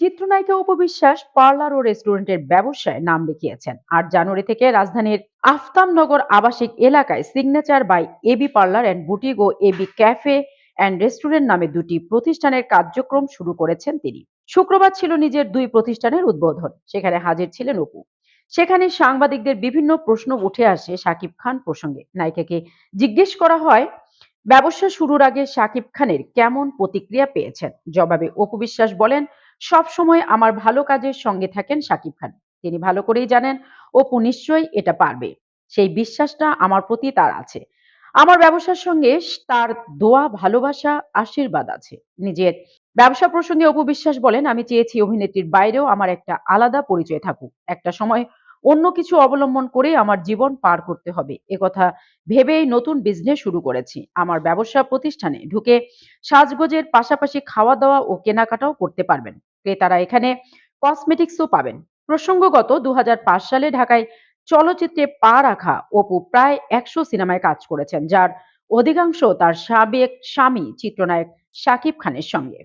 চিত্রনায়িকা উপবিশ্বাস পার্লার ও রেস্টুরেন্টের ব্যবসায় নাম লিখিয়েছেন। আট জানুয়ারি থেকে রাজধানীর আফতাবনগর আবাসিক এলাকায় signature by AB parlour and boutique O AB cafe and restaurant নামে দুটি প্রতিষ্ঠানের কার্যক্রম শুরু করেছেন তিনি। শুক্রবার ছিল নিজের দুই প্রতিষ্ঠানের উদ্বোধন, সেখানে হাজির ছিলেন অপু। সেখানে সাংবাদিকদের বিভিন্ন প্রশ্ন উঠে আসে শাকিব খান প্রসঙ্গে। নায়িকাকে জিজ্ঞেস করা হয়, ব্যবসা শুরুর আগে শাকিব খানের কেমন প্রতিক্রিয়া পেয়েছেন? জবাবে অপু বিশ্বাস বলেন সব সময় আমার ভালো কাজের সঙ্গে থাকেন শাকিব খান। তিনি ভালো করেই জানেন, অপু নিশ্চয়ই এটা পারবে। সেই বিশ্বাসটা আমার প্রতি তার আছে। আমার ব্যবসার সঙ্গে তার দোয়া, ভালোবাসা, আশীর্বাদ আছে। নিজের ব্যবসা প্রসঙ্গে অপু বিশ্বাস বলেন, আমি চেয়েছি অভিনেত্রীর বাইরেও আমার একটা আলাদা পরিচয় থাকুক। একটা সময় অন্য কিছু অবলম্বন করে আমার জীবন পার করতে হবে। একথা ভেবেই নতুন বিজনেস শুরু করেছি। আমার ব্যবসা প্রতিষ্ঠানে ঢুকে সাজগোজের পাশাপাশি খাওয়া দাওয়া ও কেনাকাটাও করতে পারবেন। ক্রেতারা এখানে কসমেটিক্সও পাবেন। প্রসঙ্গগত দু হাজার পাঁচ সালে ঢাকায় চলচ্চিত্রে পা রাখা অপু প্রায় একশো সিনেমায় কাজ করেছেন, যার অধিকাংশ তার সাবেক স্বামী, চিত্রনায়ক শাকিব খানের সঙ্গে।